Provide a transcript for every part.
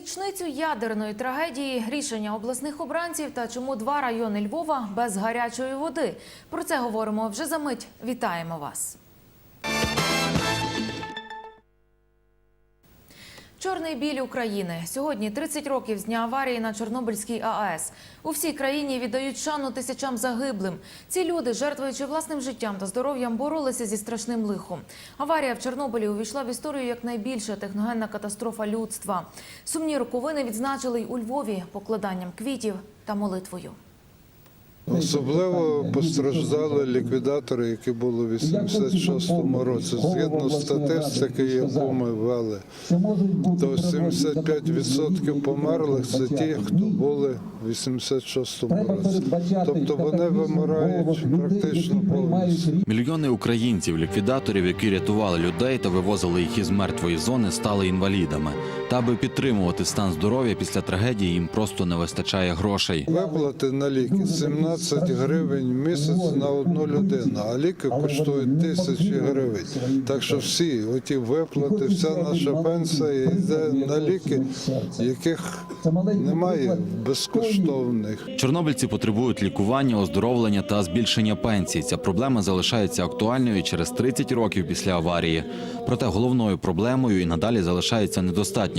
річницю ядерної трагедії, рішення обласних обранців та чому два райони Львова без гарячої води. Про це говоримо вже за мить. Вітаємо вас. Чорний біль України сьогодні 30 років з дня аварії на Чорнобильській АЕС. У всій країні віддають шану тисячам загиблим. Ці люди, жертвуючи власним життям та здоров'ям, боролися зі страшним лихом. Аварія в Чорнобилі увійшла в історію як найбільша техногенна катастрофа людства. Сумні роковини відзначили й у Львові покладанням квітів та молитвою. Особливо постраждали ліквідатори, які були в 86-му році. Згідно статистики, яку ми ввели, то 75% померлих це ті, хто були в 86-му році. Тобто вони вимирають практично повністю. Мільйони українців, ліквідаторів, які рятували людей та вивозили їх із мертвої зони, стали інвалідами. Та аби підтримувати стан здоров'я після трагедії, їм просто не вистачає грошей. Виплати на ліки 17 гривень місяць на одну людину, а ліки коштують тисячі гривень. Так що всі оті виплати, вся наша пенсія йде на ліки, яких немає безкоштовних. Чорнобильці потребують лікування, оздоровлення та збільшення пенсій. Ця проблема залишається актуальною через 30 років після аварії. Проте головною проблемою і надалі залишається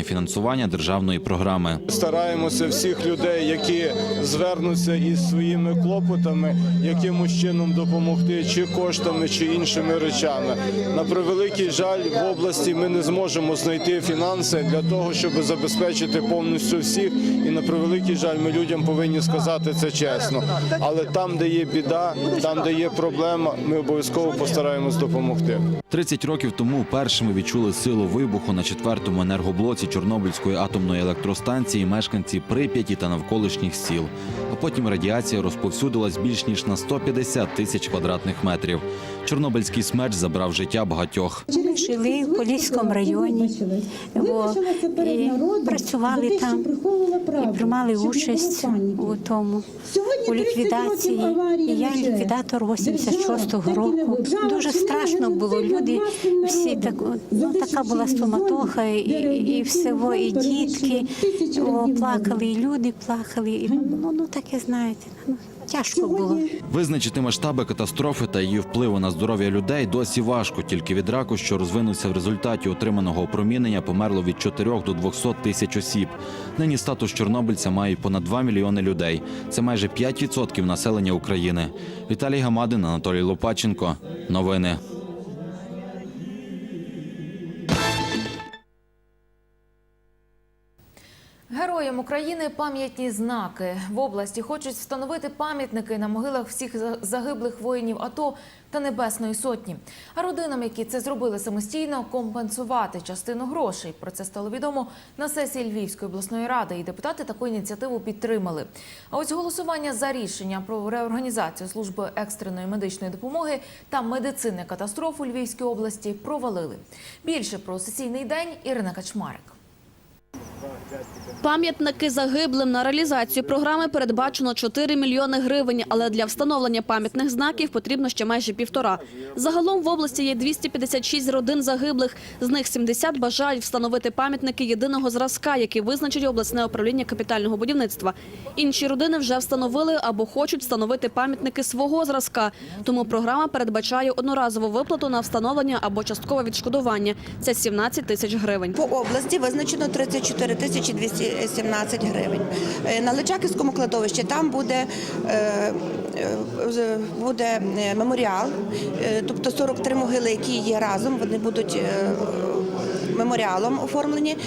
недостатнє фінансування державної програми. Стараємося всіх людей, які звернуться із своїми клопотами, якимось чином допомогти, чи коштами, чи іншими речами. На превеликий жаль, в області ми не зможемо знайти фінанси для того, щоб забезпечити повністю всіх. І на превеликий жаль, ми людям повинні сказати це чесно. Але там, де є біда, там, де є проблема, ми обов'язково постараємось допомогти. 30 років тому першими відчули силу вибуху на четвертому енергоблоці Чорнобильської атомної електростанції мешканці Прип'яті та навколишніх сіл. А потім радіація розповсюдилась більш ніж на 150 тисяч квадратних метрів. Чорнобильський смерч забрав життя багатьох. Ми жили в Поліському районі о, і працювали там і приймали участь у тому у ліквідації. І я ліквідатор 86-го року. Дуже страшно було. Люди всі так ну, така була стоматоха, і, і всього, і дітки о, плакали, і люди плакали. І, ну, ну таке знаєте, ну, тяжко було. Визначити масштаби катастрофи та її впливу на здоров'я людей досі важко. Тільки від раку, що розвинувся в результаті отриманого опромінення, померло від 4 до 200 тисяч осіб. Нині статус чорнобильця мають понад 2 мільйони людей. Це майже 5% населення України. Віталій Гамадин, Анатолій Лопаченко. Новини. Героям України пам'ятні знаки в області хочуть встановити пам'ятники на могилах всіх за- загиблих воїнів АТО та Небесної Сотні. А родинам, які це зробили самостійно, компенсувати частину грошей. Про це стало відомо на сесії Львівської обласної ради. І депутати таку ініціативу підтримали. А ось голосування за рішення про реорганізацію служби екстреної медичної допомоги та медицини катастроф у Львівській області провалили. Більше про сесійний день Ірина Качмарик. Пам'ятники загиблим на реалізацію програми передбачено 4 мільйони гривень, але для встановлення пам'ятних знаків потрібно ще майже півтора. Загалом в області є 256 родин загиблих. З них 70 бажають встановити пам'ятники єдиного зразка, які визначить обласне управління капітального будівництва. Інші родини вже встановили або хочуть встановити пам'ятники свого зразка. Тому програма передбачає одноразову виплату на встановлення або часткове відшкодування. Це 17 тисяч гривень. По області визначено 34 тисячі 217 гривень. Е, На Личаківському кладовищі там буде, е, е, буде меморіал, тобто 43 могили, які є разом, вони будуть меморіалом оформлені.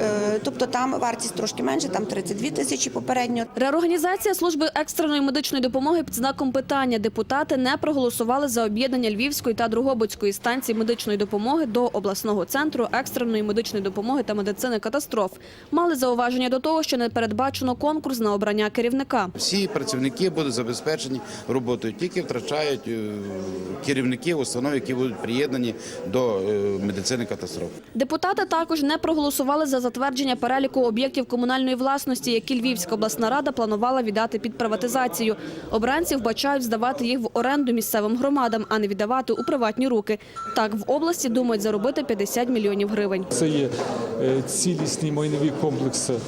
Е, Тобто там вартість трошки менше, там 32 тисячі попередньо. Реорганізація служби екстреної медичної допомоги під знаком питання. Депутати не проголосували за об'єднання Львівської та Другобицької станції медичної допомоги до обласного центру екстреної медичної допомоги та медицини катастроф. Мали зауваження до того, що не передбачено конкурс на обрання керівника. Всі працівники будуть забезпечені роботою, тільки втрачають е, керівників установ, які будуть приєднані до е, медицини катастроф. Депутати також не проголосували за затвердження переліку об'єктів комунальної власності, які Львівська обласна рада планувала віддати під приватизацію. Обранці вбачають здавати їх в оренду місцевим громадам, а не віддавати у приватні руки. Так в області думають заробити 50 мільйонів гривень. Це є е, цілісні майнові комплекси е,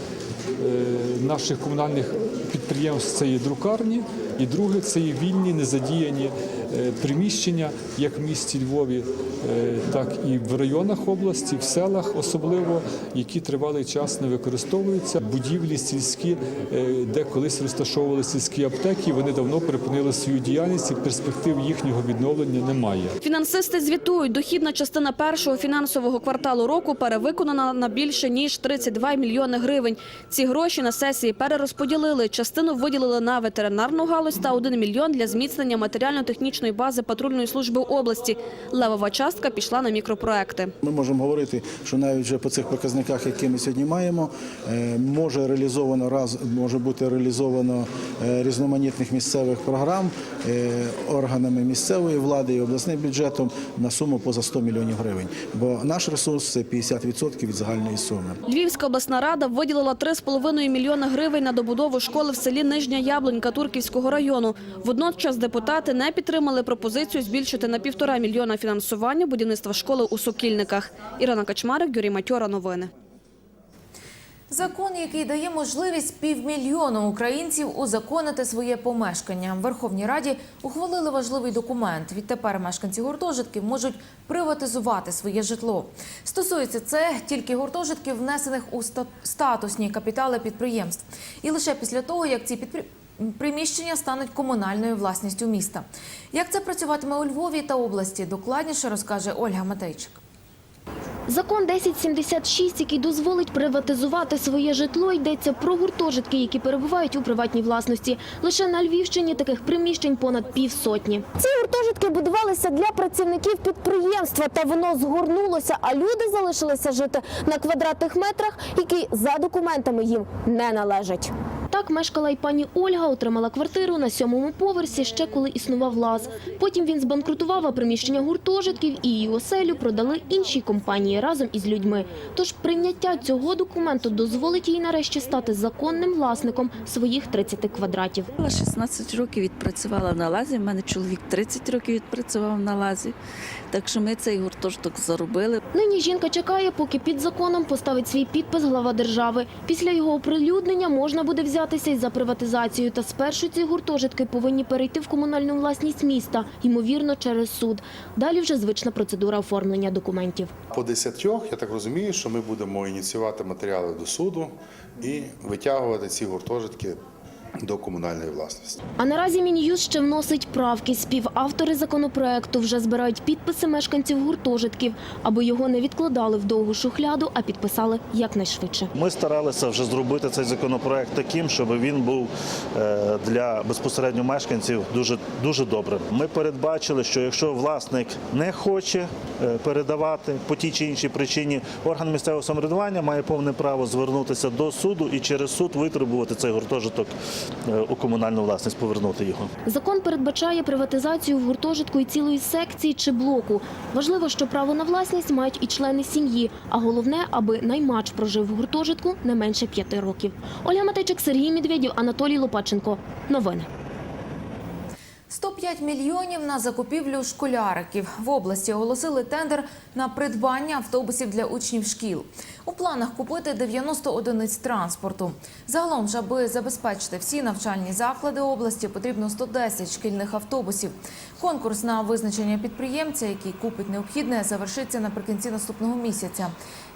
наших комунальних підприємств. Це є друкарні, і друге це є вільні незадіяні е, приміщення, як в місті Львові, е, так і в районах області, в селах особливо, які тривалий час не використовуються. Будівлі сільські, е, де колись розташовували сільські аптеки, вони давно припинили свою діяльність і перспектив їхнього відновлення немає. Фінансисти звітують, дохідна частина першого фінансового кварталу року перевиконана на більше ніж 32 мільйони гривень. Ці гроші на сесії перерозподілили. Частину виділили на ветеринарну галузь та 1 мільйон для зміцнення матеріально-технічної бази патрульної служби області. Левова частка пішла на мікропроекти. Ми можемо говорити, що навіть вже по цих показниках, які ми сьогодні маємо, е, може реалізовано раз може бути реалізовано е, різноманітних місцевих програм е, органами місцевої влади і обласним бюджетом на суму поза 100 мільйонів гривень. Бо наш ресурс це 50% від загальної суми. Львівська обласна рада виділила 3,5 мільйони гривень на добудову школи в селі Нижня Яблонька Турківського району. Водночас депутати не підтримали пропозицію збільшити на півтора мільйона фінансування будівництва школи у Сокільниках. Ірина Качмарик, Юрій Матьора. Новини. Закон, який дає можливість півмільйону українців узаконити своє помешкання. В Верховній Раді ухвалили важливий документ. Відтепер мешканці гуртожитків можуть приватизувати своє житло. Стосується це тільки гуртожитків, внесених у ста- статусні капітали підприємств. І лише після того, як ці підпри... приміщення стануть комунальною власністю міста. Як це працюватиме у Львові та області, докладніше розкаже Ольга Матейчик. Закон 1076, який дозволить приватизувати своє житло, йдеться про гуртожитки, які перебувають у приватній власності. Лише на Львівщині таких приміщень понад півсотні. Ці гуртожитки будувалися для працівників підприємства, та воно згорнулося, а люди залишилися жити на квадратних метрах, які за документами їм не належать. Так мешкала й пані Ольга, отримала квартиру на сьомому поверсі ще коли існував лаз. Потім він збанкрутував, а приміщення гуртожитків і її оселю продали іншій компанії разом із людьми. Тож прийняття цього документу дозволить їй нарешті стати законним власником своїх 30 квадратів. Я 16 років відпрацювала на лазі. У мене чоловік 30 років відпрацював на лазі. Так що ми цей гуртожиток заробили. Нині жінка чекає, поки під законом поставить свій підпис глава держави. Після його оприлюднення можна буде взятися й за приватизацію. Та спершу ці гуртожитки повинні перейти в комунальну власність міста, ймовірно, через суд. Далі вже звична процедура оформлення документів. По десятьох, я так розумію, що ми будемо ініціювати матеріали до суду і витягувати ці гуртожитки до комунальної власності. А наразі Мін'юз ще вносить правки. Співавтори законопроекту вже збирають підписи мешканців гуртожитків, аби його не відкладали в довгу шухляду, а підписали якнайшвидше. Ми старалися вже зробити цей законопроект таким, щоб він був е, для безпосередньо мешканців дуже дуже добрим. Ми передбачили, що якщо власник не хоче е, передавати по тій чи іншій причині, орган місцевого самоврядування має повне право звернутися до суду і через суд витребувати цей гуртожиток у комунальну власність, повернути його. Закон передбачає приватизацію в гуртожитку і цілої секції чи блоку. Важливо, що право на власність мають і члени сім'ї, а головне, аби наймач прожив в гуртожитку не менше п'яти років. Ольга Матейчик, Сергій Медведєв, Анатолій Лопаченко. Новини. 105 мільйонів на закупівлю школяриків. В області оголосили тендер на придбання автобусів для учнів шкіл. У планах купити 90 одиниць транспорту. Загалом ж, аби забезпечити всі навчальні заклади області, потрібно 110 шкільних автобусів. Конкурс на визначення підприємця, який купить необхідне, завершиться наприкінці наступного місяця.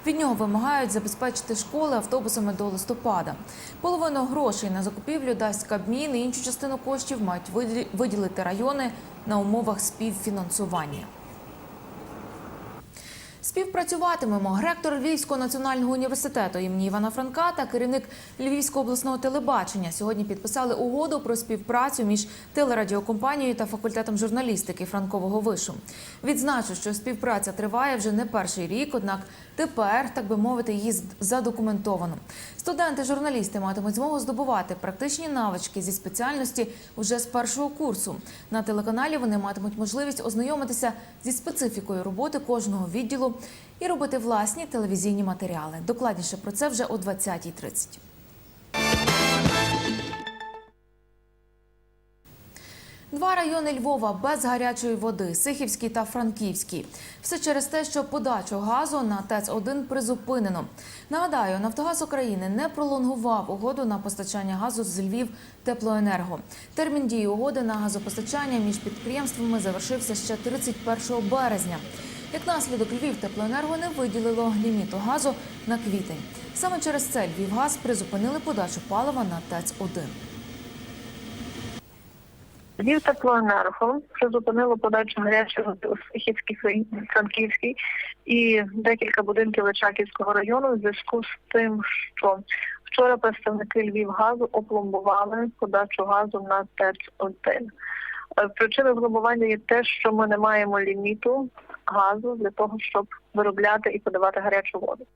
Від нього вимагають забезпечити школи автобусами до листопада. Половину грошей на закупівлю дасть Кабмін, іншу частину коштів мають виділити райони на умовах співфінансування. Співпрацюватимемо ректор Львівського національного університету імені Івана Франка та керівник Львівського обласного телебачення сьогодні підписали угоду про співпрацю між телерадіокомпанією та факультетом журналістики Франкового вишу. Відзначу, що співпраця триває вже не перший рік, однак тепер, так би мовити, її задокументовано. Студенти-журналісти матимуть змогу здобувати практичні навички зі спеціальності уже з першого курсу. На телеканалі вони матимуть можливість ознайомитися зі специфікою роботи кожного відділу, і робити власні телевізійні матеріали. Докладніше про це вже о 20.30. Два райони Львова без гарячої води Сихівський та Франківський. Все через те, що подачу газу на ТЕЦ-1 призупинено. Нагадаю, Нафтогаз України не пролонгував угоду на постачання газу з Львів теплоенерго. Термін дії угоди на газопостачання між підприємствами завершився ще 31 березня. Як наслідок Львів теплоенерго не виділило ліміту газу на квітень. Саме через це Львівгаз призупинили подачу палива на ТЕЦ-1. Львів теплоенерго призупинило подачу гарячої води у Сихівській, Франківській і декілька будинків Личаківського району в зв'язку з тим, що вчора представники Львівгазу опломбували подачу газу на ТЕЦ-1. Е, Причиною пломбування є те, що ми не маємо ліміту газу для того, щоб виробляти і подавати гарячу воду.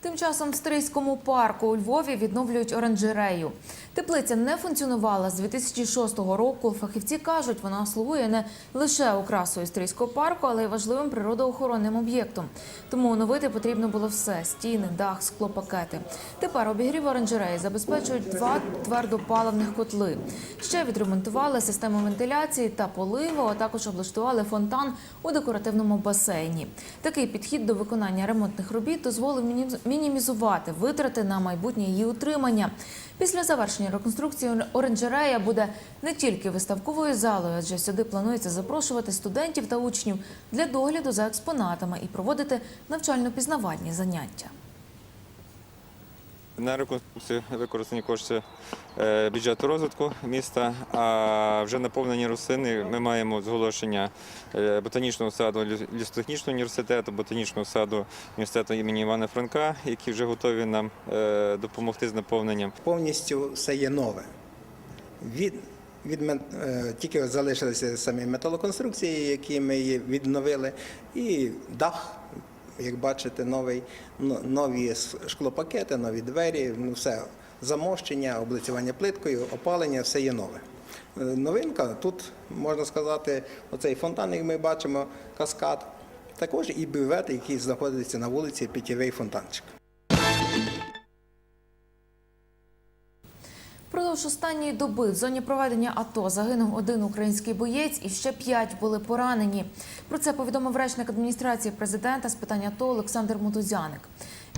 Тим часом в Стрийському парку у Львові відновлюють оранжерею. Теплиця не функціонувала з 2006 року. Фахівці кажуть, вона слугує не лише окрасою Стрийського парку, але й важливим природоохоронним об'єктом. Тому оновити потрібно було все: стіни, дах, склопакети. Тепер обігрів оранжереї забезпечують два твердопаливних котли. Ще відремонтували систему вентиляції та поливу, а також облаштували фонтан у декоративному басейні. Такий підхід до виконання ремонтних робіт дозволив мінімізувати витрати на майбутнє її утримання. Після завершення реконструкції оранжерея буде не тільки виставковою залою, адже сюди планується запрошувати студентів та учнів для догляду за експонатами і проводити навчально-пізнавальні заняття. На реконструкцію використані кошти е, бюджету розвитку міста. А вже наповнені рослини ми маємо зголошення е, ботанічного саду Ліс- лісотехнічного університету, ботанічного саду університету імені Івана Франка, які вже готові нам е, допомогти з наповненням. повністю все є нове. Від, від, тільки залишилися самі металоконструкції, які ми відновили, і дах, як бачите, новий, нові шклопакети, нові двері, ну все, замощення, облицювання плиткою, опалення, все є нове. Е, Новинка тут, можна сказати, оцей фонтан, як ми бачимо, каскад, також і бювет, який знаходиться на вулиці, пітєвий фонтанчик. Впродовж останньої доби в зоні проведення АТО загинув один український боєць і ще п'ять були поранені. Про це повідомив речник адміністрації президента з питань АТО Олександр Мотузяник.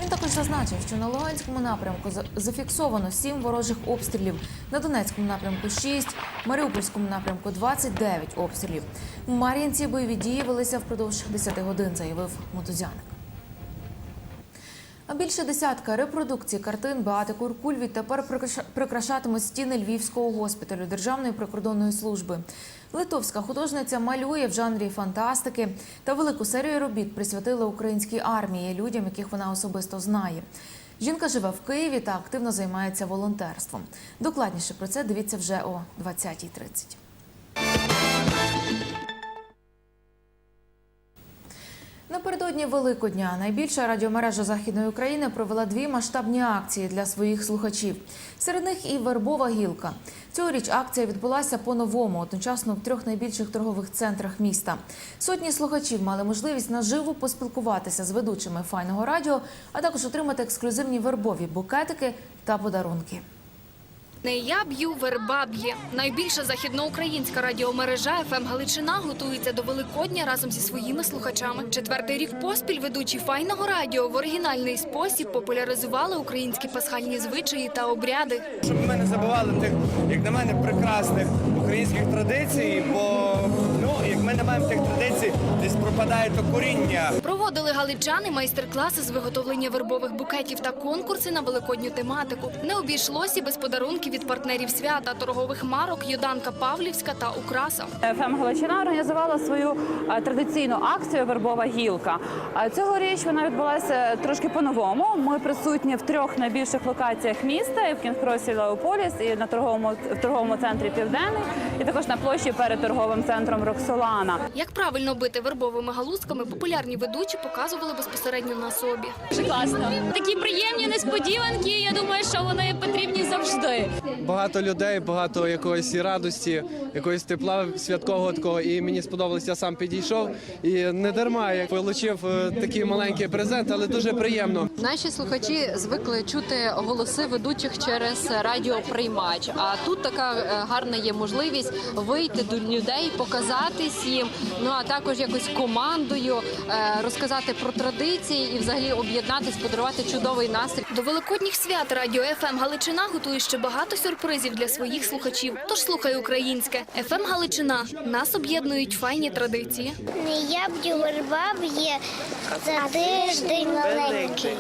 Він також зазначив, що на Луганському напрямку зафіксовано сім ворожих обстрілів, на Донецькому напрямку 6, Маріупольському напрямку 29 обстрілів. У Мар'їнці бойові дії велися впродовж 10 годин, заявив Мотузяник. Більше десятка репродукцій картин Беати Куркуль відтепер прикраша- прикрашатимуть стіни Львівського госпіталю Державної прикордонної служби. Литовська художниця малює в жанрі фантастики та велику серію робіт присвятила українській армії людям, яких вона особисто знає. Жінка живе в Києві та активно займається волонтерством. Докладніше про це дивіться вже о 20.30. Напередодні Великодня найбільша радіомережа Західної України провела дві масштабні акції для своїх слухачів. Серед них і вербова гілка. Цьогоріч акція відбулася по-новому, одночасно в трьох найбільших торгових центрах міста. Сотні слухачів мали можливість наживо поспілкуватися з ведучими файного радіо, а також отримати ексклюзивні вербові букетики та подарунки. Не я б'ю, верба б'є. Найбільша західноукраїнська радіомережа «ФМ Галичина готується до Великодня разом зі своїми слухачами. Четвертий рік поспіль ведучі файного радіо в оригінальний спосіб популяризували українські пасхальні звичаї та обряди. Щоб ми не забували тих, як на мене, прекрасних українських традицій, бо ми не маємо тих традицій, десь пропадає то коріння. Проводили галичани майстер-класи з виготовлення вербових букетів та конкурси на великодню тематику. Не обійшлося і без подарунків від партнерів свята, торгових марок, Йоданка Павлівська та Украса. ФМ Галичина організувала свою е, традиційну акцію Вербова гілка. Е, Цьогоріч вона відбулася трошки по-новому. Ми присутні в трьох найбільших локаціях міста: і в Кінгкросі Леополіс, і на торговому в торговому центрі Південний, і також на площі перед торговим центром Роксолана. Романа. Як правильно бити вербовими галузками, популярні ведучі показували безпосередньо на собі. Дуже класно. Такі приємні несподіванки. Я думаю, що вони потрібні завжди. Багато людей, багато якоїсь радості, якогось тепла святкового такого. І мені сподобалось, я сам підійшов. І не дарма, як отримав такий маленький презент, але дуже приємно. Наші слухачі звикли чути голоси ведучих через радіоприймач. А тут така е, гарна є можливість вийти до людей, показатись їм. Ну а також якось командою е, розказати про традиції і взагалі об'єднатись, подарувати чудовий настрій. До великодніх свят радіо ФМ Галичина готує ще багато сюрпризів для своїх слухачів. Тож слухай українське. ФМ Галичина нас об'єднують файні традиції. Не я б'ю верба б'є за тиждень маленький.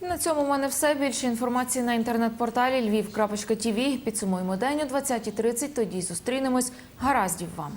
На цьому в мене все. Більше інформації на інтернет-порталі Львів.тв. Підсумуємо день о 20.30. Тоді зустрінемось. Гараздів вам.